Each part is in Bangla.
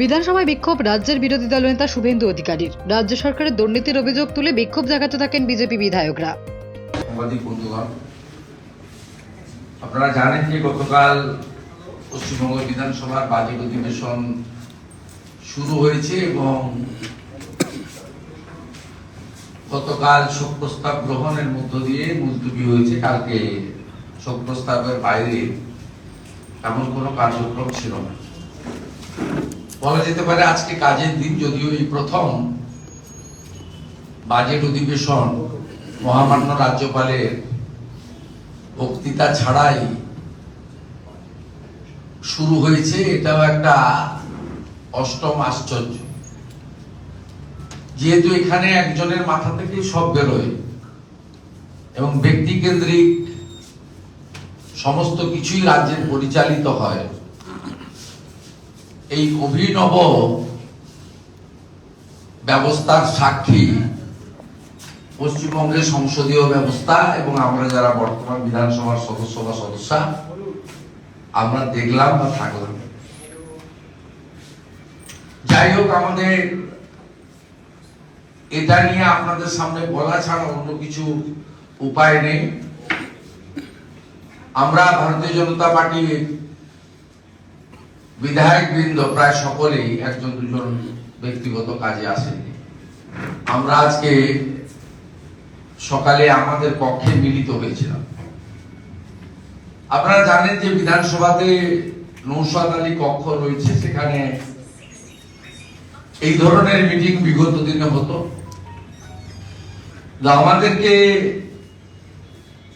বিধানসভায় বিক্ষোভ রাজ্যের বিরোধী দলনেতা শুভেন্দু অধিকারীর। রাজ্য সরকারের দুর্নীতির অভিযোগ তুলে বিক্ষোভ জাগাতে থাকেন বিজেপি বিধায়করা। আপনারা জানেন যে গতকাল পশ্চিমবঙ্গ বিধানসভার বাজেট অধিবেশন শুরু হয়েছে এবং গতকাল শোক প্রস্তাব গ্রহণের মধ্য দিয়ে মুলতবি হয়েছে। কালকে শোক প্রস্তাবের বাইরে এমন কোনো কার্যক্রম ছিল না। বলা যেতে পারে আজকে কাজের দিন, যদিও এই প্রথম বাজেট অধিবেশন মহামান্য রাজ্যপালের বক্তৃতা ছাড়াই শুরু হয়েছে, এটাও একটা অষ্টম আশ্চর্য। যেহেতু এখানে একজনের মাথা থেকে সব বেরোয় এবং ব্যক্তিকেন্দ্রিক সমস্ত কিছুই রাজ্যের পরিচালিত হয় এই অভিনব ব্যবস্থার সাক্ষী পশ্চিমবঙ্গের সংসদীয় ব্যবস্থা এবং আমরা যারা বর্তমান বিধানসভার সদস্য বা সদস্যা, আমরা দেখলাম বা থাকলাম। যাই হোক, আমাদের এটা নিয়ে আপনাদের সামনে বলা ছাড়া অন্য কিছু উপায় নেই। আমরা ভারতীয় জনতা পার্টির বিধায়ক বৃন্দ, প্রায় সকলেই একজন দুজন ব্যক্তিগত কাজে আসেনি আমরা আজকে সকালে আমাদের কক্ষে মিলিত হয়েছিলাম। আপনারা জানেন যে বিধানসভাতে নৌসাদ আলী কক্ষ রয়েছে, সেখানে এই ধরনের মিটিং বিগত দিনে হতো। আমাদেরকে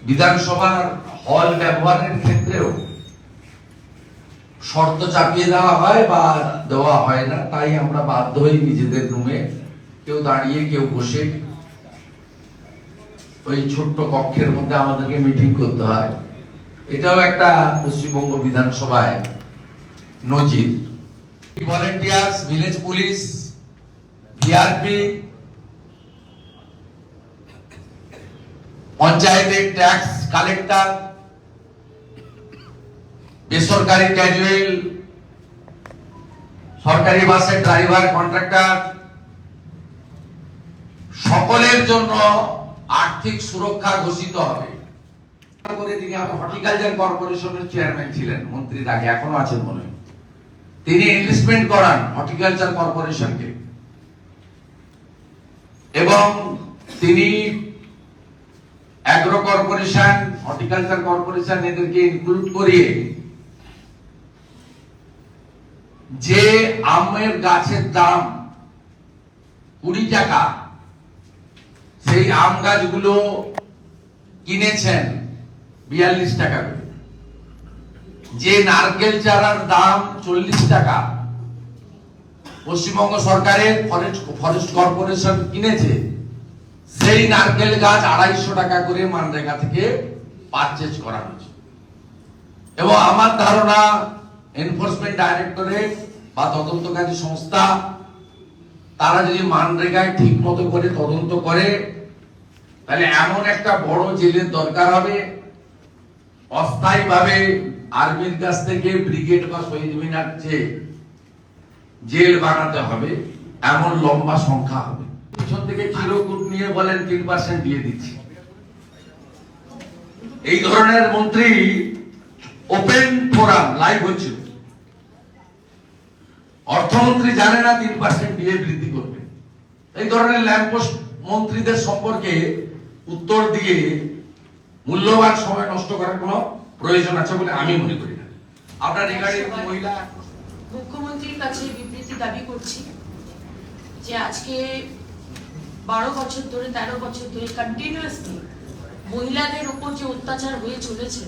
বিধানসভার হল ব্যবহারের ক্ষেত্রেও শর্ত চাপিয়ে দেওয়া হয় বা দেওয়া হয় না, তাই আমরা বাধ্য হই নিজেদের রুমে। কেউ দাঁড়িয়ে, কেউ বসে। ওই ছোট্ট কক্ষের মধ্যে আমাদেরকে মিটিং করতে হয়। এটাও একটা পশ্চিমবঙ্গ বিধানসভায় নজির। ভলেন্টিয়ার্স ভিলেজ পুলিশ ভিআরপি পঞ্চায়েতের ট্যাক্স কালেক্টর বেসরকারি ক্যাজুয়াল সরকারি বাসের ড্রাইভার কন্ট্রাক্টর সকলের জন্য আর্থিক সুরক্ষা ঘোষিত হবে তিনি হর্টিকালচার কর্পোরেশনের চেয়ারম্যান ছিলেন মন্ত্রীর আগে এখনও আছেন মনে। তিনি ইনভেস্টমেন্ট করান হর্টিকালচার কর্পোরেশনকে এবং তিনি অ্যাগ্রো কর্পোরেশন হর্টিকালচার কর্পোরেশন এদেরকে ইনক্লুড করিয়ে যে আমের গাছের দাম কুড়ি টাকা, সেই আম গাছগুলো কিনেছেন বিয়াল্লিশ টাকা করে। যে নারকেল চারার দাম চল্লিশ টাকা, পশ্চিমবঙ্গ সরকারের ফরেস্ট ফরেস্ট কর্পোরেশন কিনেছে, সেই নারকেল গাছ আড়াইশো টাকা করে মানরেগা থেকে পারচেজ করা হয়েছে। এবং আমার ধারণা এনফোর্সমেন্ট ডাইরেক্টরেট বা তদন্তকারী সংস্থা, তারা যদি মানরেগায় ঠিক মতো করে তদন্ত করে, তাহলে এমন একটা বড় জেলের দরকার হবে। অস্থায়ীভাবে আর্মির কাছ থেকে ব্রিগেড বা শহীদ মিনার যে জেল বানাতে হবে, এমন লম্বা সংখ্যা হবে। পিছন থেকে চিরকুট নিয়ে বলেন তিন পার্সেন্ট দিয়ে দিচ্ছি। এই ধরনের মন্ত্রী ওপেন ফোরাম লাইভ হচ্ছিল অর্থমন্ত্রী জানে না তিন পার্সেন্ট দিয়ে বৃদ্ধি করবে। এই ধরনের ল্যাম্পোস্ট মন্ত্রীদের সম্পর্কে উত্তর দিয়ে মূল্যবান সময় নষ্ট করার কোনো প্রয়োজন আছে বলে আমি মনে করি না। আপনার রিগার্ডিং মহিলা মুখ্যমন্ত্রীর কাছে বিবৃতি দাবি করছি যে আজকে বারো বছর ধরে তেরো বছর ধরে কন্টিনিউয়াসলি মহিলাদের উপর যে অত্যাচার হয়ে চলেছে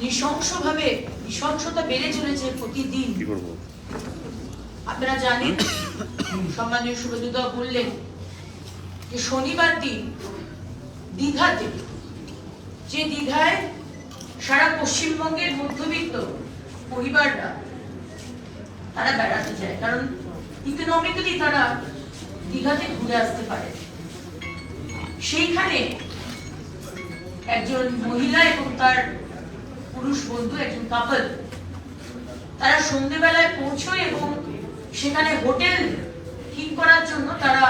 নৃশংসভাবে নৃশংসতা বেড়ে চলেছে প্রতিদিন। আপনারা জানেন, সম্মানীয় শুভদুদা বললেন যে শনিবার দিন দীঘাতে, যে দীঘায় সারা পশ্চিমবঙ্গের মধ্যবিত্ত পরিবাররা তারা বেড়াতে যায়, কারণ ইকোনমিক্যালি তারা দীঘাতে ঘুরে আসতে পারে। সেইখানে একজন মহিলা এবং তার পুরুষ বন্ধু, একজন কাপল তারা সন্ধেবেলায় পৌঁছয় এবং সেখানে হোটেল ঠিক করার জন্য তারা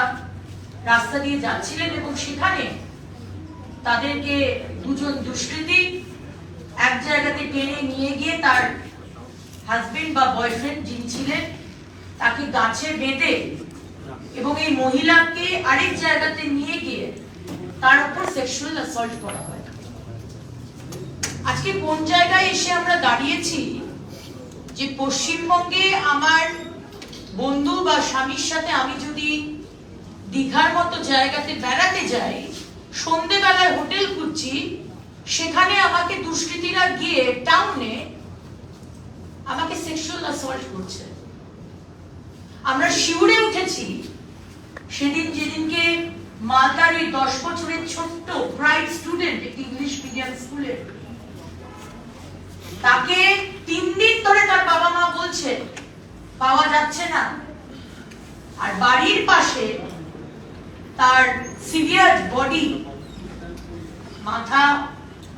রাস্তা দিয়ে যাচ্ছিলেন এবং সেখানে তাদেরকে দুজন দুষ্কৃতী এক জায়গাতে টেনে নিয়ে গিয়ে তার হাজবেন্ড বা বয়ফ্রেন্ড যিনি ছিলেন, তাকে গাছে বেঁধে এবং এই মহিলাকে আরেক জায়গাতে নিয়ে গিয়ে তার উপর সেক্সুয়াল অ্যাসল্ট করা হয়। আজকে কোন জায়গায় এসে আমরা দাঁড়িয়েছি? যে পশ্চিমবঙ্গে আমার বন্ধু বা স্বামীর সাথে আমি যদি দীঘার মতো জায়গাতে বেড়াতে যাই, সন্ধেবেলায় হোটেল খুঁজছি, সেখানে আমাকে দুষ্কৃতীরা গিয়ে টাউনে আমাকে সেক্সুয়াল অ্যাসল্ট করছে। আমরা শিউরে উঠেছি। সেদিন যেদিনকে মালদার ওই দশ বছরের ছোট্ট ব্রাইট স্টুডেন্ট একটি ইংলিশ মিডিয়াম স্কুলের তাকে বলছে পাওয়া যাচ্ছে না। আর বাড়ির পাশে তার সিভিয়ার বডি, মাথা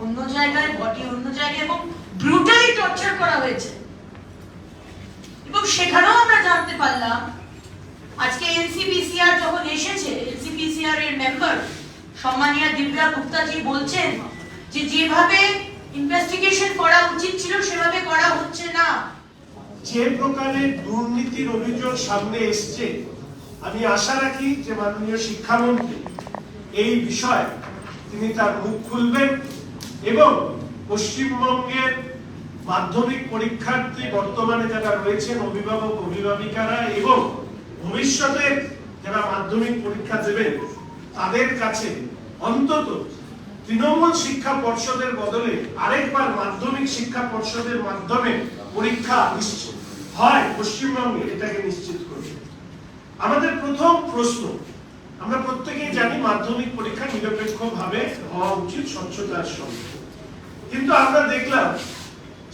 অন্য জায়গায়, বডি অন্য জায়গায়, এবং ব্রুটালি টর্চার করা হয়েছে। এবং সেখানেও আমরা জানতে পারলাম, আজকে এনসিপিসিআর যখন এসেছে এনসিপিসিআর এর মেম্বার সম্মানীয় দিব্যা গুপ্তাজি বলছেন যে, যেভাবে ইনভেস্টিগেশন করা উচিত ছিল, সেভাবে করা হচ্ছে না। যে প্রকারের দুর্নীতির অভিযোগ সামনে এসছে, আমি আশা রাখি যে মাননীয় শিক্ষামন্ত্রী এই বিষয়ে তিনি তার মুখ খুলবেন এবং পশ্চিমবঙ্গের মাধ্যমিক পরীক্ষার্থী বর্তমানে যারা রয়েছেন, অভিভাবক, অভিভাবিকারা এবং ভবিষ্যতে যারা মাধ্যমিক পরীক্ষা দেবেন, তাদের কাছে অন্তত তৃণমূল শিক্ষা পর্ষদের বদলে আরেকবার মাধ্যমিক শিক্ষা পর্ষদের মাধ্যমে পরীক্ষা নিশ্চিত। হয় পশ্চিমবঙ্গে, এটাকে নিশ্চিত করবে আমাদের প্রথম প্রশ্ন, আমরা প্রত্যেকেই জানি মাধ্যমিক পরীক্ষা নিরপেক্ষভাবে হওয়া উচিত স্বচ্ছতার সঙ্গে। কিন্তু আমরা দেখলাম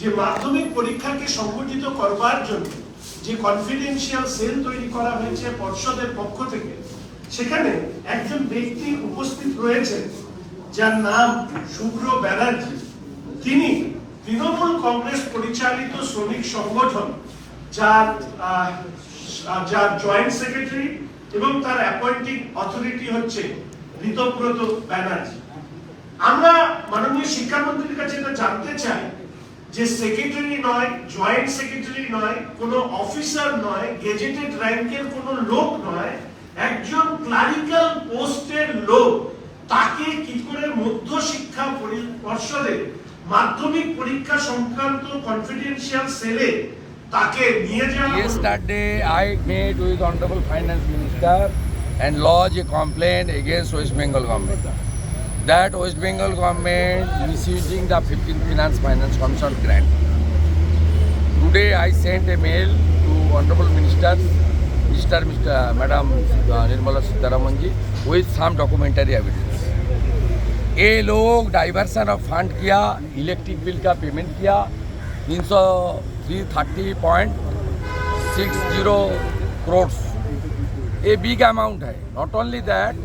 যে মাধ্যমিক পরীক্ষাকে সংগঠিত করবার জন্য যে কনফিডেন্সিয়াল সেল তৈরি করা হয়েছে পর্ষদের পক্ষ থেকে, সেখানে একজন ব্যক্তি উপস্থিত রয়েছেন, যার নাম শুভ্র ব্যানার্জি। তিনি তৃণমূল কংগ্রেস পরিচালিত শ্রমিক সংগঠন যার যার জয়েন্ট সেক্রেটারি এবং তার অ্যাপয়েন্টিং অথরিটি হচ্ছে ঋতব্রত ব্যানার্জি। আমরা মাননীয় শিক্ষামন্ত্রীর কাছে এটা জানতে চাই যে সেক্রেটারি নয় জয়েন্ট সেক্রেটারি নয়, কোনো অফিসার নয় গেজেটেড র্যাঙ্কের কোনো লোক নয়, একজন ক্লারিক্যাল পোস্টের লোক, তাকে কি করে মধ্য শিক্ষা পরি- পর্ষদে মাধ্যমিক পরীক্ষা সংক্রান্ত কনফিডেন্সিয়াল সেলে তাকে নিয়ে যাওয়া হলো। Yesterday, I met with Honorable Finance Minister and lodged a complaint against West Bengal government. That West Bengal government misusing the 15th Finance Finance Commission grant. Today, I sent a mail to Honorable Minister, Mr. Mr. Madam uh, Nirmala Sitaraman ji with some documentary evidence. ये लोग डाइवर्सन ऑफ फंड किया इलेक्ट्रिक बिल का पेमेंट किया तीन सौ three thirty point six zero crores ये बिग अमाउंट है नॉट ओनली दैट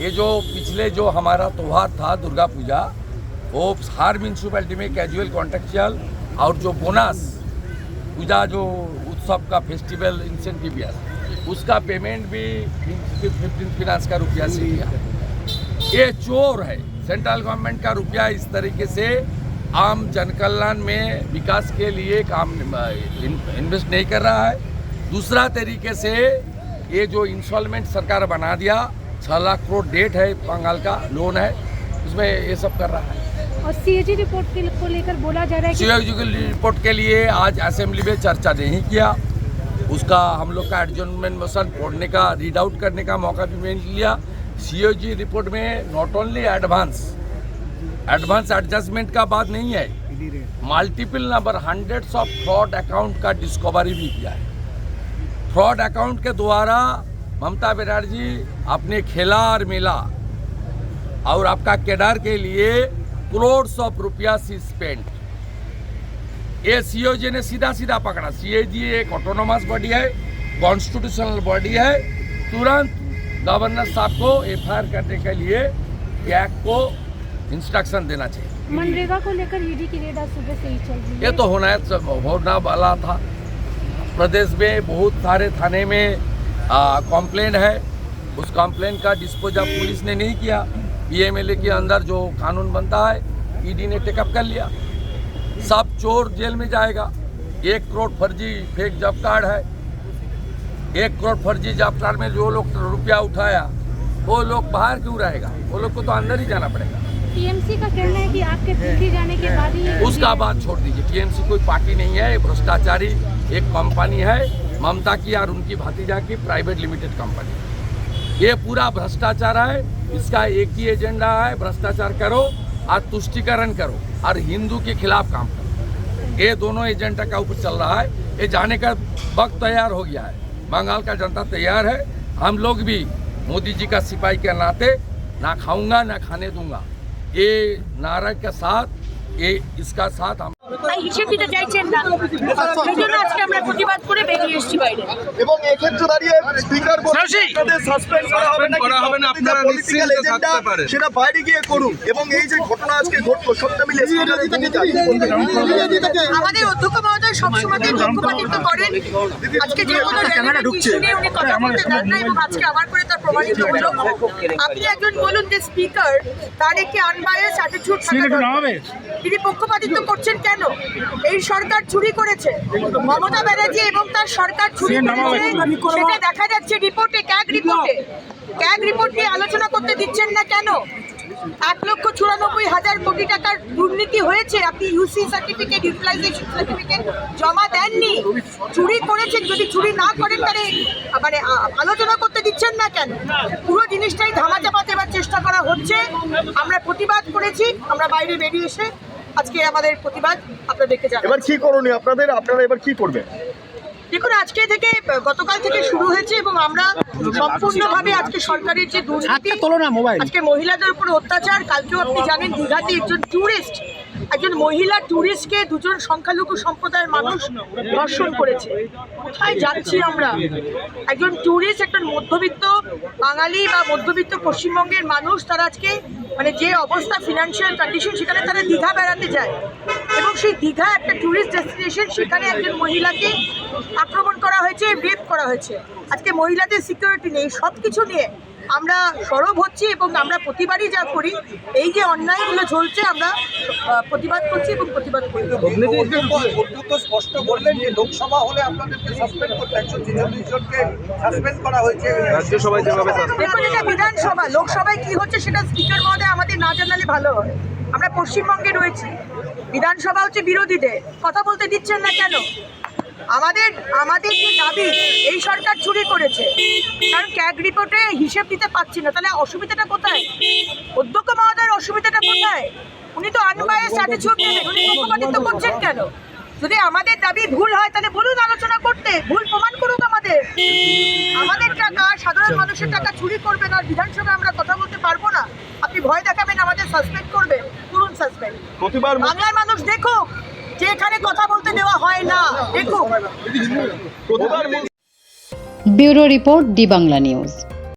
ये जो पिछले जो हमारा त्यौहार था दुर्गा पूजा वो हर म्यूनसिपैलिटी में कैजुअल कॉन्ट्रेक्चुअल और जो बोनस पूजा जो उत्सव का फेस्टिवल इंसेंटिव उसका पेमेंट भी फिफ्टीन फिनांस का रुपया से किया ये चोर है सेंट्रल गवर्नमेंट का रुपया इस तरीके से आम जनकल्याण में विकास के लिए काम इन्वेस्ट नहीं कर रहा है। दूसरा तरीके से ये जो इंस्टॉलमेंट सरकार बना दिया छः लाख करोड़ डेट है बंगाल का लोन है उसमें ये सब कर रहा है। और सीएजी रिपोर्ट के को लेकर बोला जा रहा है कि सीओजी की रिपोर्ट के लिए आज असेंबली में चर्चा नहीं किया। उसका हम लोग का एडजमेंट मोशन पढ़ने का रीड आउट करने का मौका भी नहीं लिया। सीओजी रिपोर्ट में not only advance advance adjustment का बात नहीं है। Multiple number hundreds of fraud account का डिस्कवरी भी किया है। फ्रॉड अकाउंट के द्वारा ममता बनर्जी अपने खेला और मेला और आपका केदार के लिए करोड़ ऑफ़ रुपया सी स्पेंड ये सीओजी ने सीधा सीधा पकड़ा सीएजी एक ऑटोनोमस बॉडी है कॉन्स्टिट्यूशनल बॉडी है। तुरंत गवर्नर साहब को एफ़ करने के लिए कैग को इंस्ट्रक्शन देना चाहिए। मनरेगा को लेकर ईडी की रेड आज सुबह से ही चल रही है। ये तो होना है होना वाला था। प्रदेश में बहुत सारे थाने में कंप्लेन है। उस कंप्लेन का डिस्पोज पुलिस ने नहीं किया पीएमएलए के अंदर जो कानून बनता है ईडी ने टेकअप कर लिया। सब चोर जेल में जाएगा। एक करोड़ फर्जी फेक जॉब कार्ड है। एक करोड़ फर्जी जॉब कार्ड में जो लोग रुपया उठाया वो लोग बाहर क्यों रहेगा? वो लोग को तो अंदर ही जाना पड़ेगा। टीएमसी का कहना है कि आपके दिल्ली जाने के बाद ही उसका बात छोड़ दीजिए। टीएमसी कोई पार्टी नहीं है भ्रष्टाचारी एक कंपनी है ममता की और उनकी भतीजा की प्राइवेट लिमिटेड कंपनी। ये पूरा भ्रष्टाचार है इसका एक ही एजेंडा है भ्रष्टाचार करो और तुष्टिकरण करो और हिंदू के खिलाफ काम करो। ये दोनों एजेंडा का ऊपर चल रहा है। ये जाने का वक्त तैयार हो गया है। बंगाल का जनता तैयार है। हम लोग भी मोदी जी का सिपाही के नाते ना खाऊँगा ना खाने दूँगा। ये नारा के साथ ये इसका साथ हम তাই হিসেব দিতে চাইছেন না। সেই জন্য আজকে আমরা প্রতিবাদ করে বেরিয়ে এসেছি বাইরে। এবং এক্ষেত্রে দাঁড়িয়ে স্পিকার সাসপেন্ড করা হবে না করা হবে না আপনারা নিশ্চিন্তে থাকতে পারেন। সেটা বাইরে গিয়ে করুন। এবং এই যে ঘটনা আজকে ঘটলো সবটা মিলে আমাদের অধ্যক্ষ মহোদয় সবসময় পক্ষপাতিত্ব করেন। আজকে যে কোনো জায়গায় শুনে উনি কথা বলতে দেন না এবং আজকে আবার করে তার প্রমাণিত হলো। আপনি একজন বলুন যে স্পিকার তার একটি আনবায়াস অ্যাটিটিউড তিনি পক্ষপাতিত্ব করছেন কেন? এই সরকার চুরি করেছে। মমতা ব্যানার্জি এবং তার সরকার চুরি করেছে। সেটা দেখা যাচ্ছে রিপোর্টে ক্যাগ রিপোর্টে। ক্যাগ রিপোর্ট নিয়ে আলোচনা করতে দিচ্ছেন না কেন? এক লক্ষ চুরানব্বই হাজার কোটি টাকার দুর্নীতি হয়েছে। আপনি ইউসি সার্টিফিকেট ইউটিলাইজেশন সার্টিফিকেট জমা দেননি। চুরি করেছেন। যদি চুরি না করেন তাহলে মানে আলোচনা করতে দিচ্ছেন না কেন? পুরো জিনিসটাই ধামাচাপা দেওয়ার চেষ্টা করা হচ্ছে। আমরা প্রতিবাদ করেছি। আমরা বাইরে বেরিয়ে এসে আজকে আমাদের প্রতিবাদ আপনাদেরকে জানাই এবার কি করণীয়? আপনাদের আপনারা এবার কি করবেন? দেখুন আজকে থেকে গতকাল থেকে শুরু হয়েছে এবং আমরা সম্পূর্ণভাবে আজকে সরকারের যে দুর্নীতি আজকে মহিলাদের উপর অত্যাচার কালকেও আপনি জানেন দীঘাতে একজন ট্যুরিস্ট একজন মহিলা ট্যুরিস্টকে দুজন সংখ্যালঘু সম্প্রদায়ের মানুষ ধর্ষণ করেছে। কোথায় যাচ্ছি আমরা? একজন ট্যুরিস্ট একজন মধ্যবিত্ত বাঙালি বা মধ্যবিত্ত পশ্চিমবঙ্গের মানুষ তারা আজকে মানে যে অবস্থা ফিনান্সিয়াল কন্ডিশন সেখানে তারা দীঘা বেড়াতে যায়। এবং সেই দীঘা একটা ট্যুরিস্ট ডেস্টিনেশন সেখানে একজন মহিলাকে আক্রমণ করা হয়েছে রেপ করা হয়েছে। আজকে মহিলাদের সিকিউরিটি নেই সব কিছু নিয়ে আমরা সরব হচ্ছি এবং আমরা প্রতিবারই যা করি এই যে অন্যায়গুলো চলছে আমরা প্রতিবাদ করছি এবং প্রতিবাদ করি। অধ্যক্ষ স্পষ্ট বললেন যে লোকসভা হলে আপনাদেরকে সাসপেন্ড করতে একশো ছেচল্লিশ জনকে সাসপেন্ড করা হয়েছে। রাজ্যসভায় যেভাবে দেখুন এটা বিধানসভা। লোকসভায় কি হচ্ছে সেটা স্পিকার মহোদয় আমাদের না জানালে ভালো হয়। আমরা পশ্চিমবঙ্গে রয়েছি। বিধানসভা হচ্ছে বিরোধীদের। কথা বলতে দিচ্ছেন না কেন? আমাদের আমাদের যে দাবি এই সরকার চুরি করেছে। কারণ ক্যাগ রিপোর্টে হিসেব দিতে পারছি না। তাহলে অসুবিধাটা কোথায়? অধ্যক্ষ মহোদয়ের অসুবিধাটা কোথায়? উনি তো আনবায়াস অ্যাটিটিউড নেবেন। উনি পক্ষপাতিত্ব করছেন কেন? যদি আমাদের দাবি ভুল হয় তাহলে বলুন আলোচনা করতে। ভুল প্রমাণ করুক আমাদের। আমাদের টাকা সাধারণ মানুষের টাকা চুরি করবেন আর বিধানসভায় আমরা কথা বলতে পারব না। আপনি ভয় দেখাবেন আমাদের সাসপেন্ড করবেন করুন সাসপেন্ড বাংলার মানুষ দেখুক। যে এখানে কথা বলতে দেওয়া হয় না। দেখুক bureau report the Bangla news.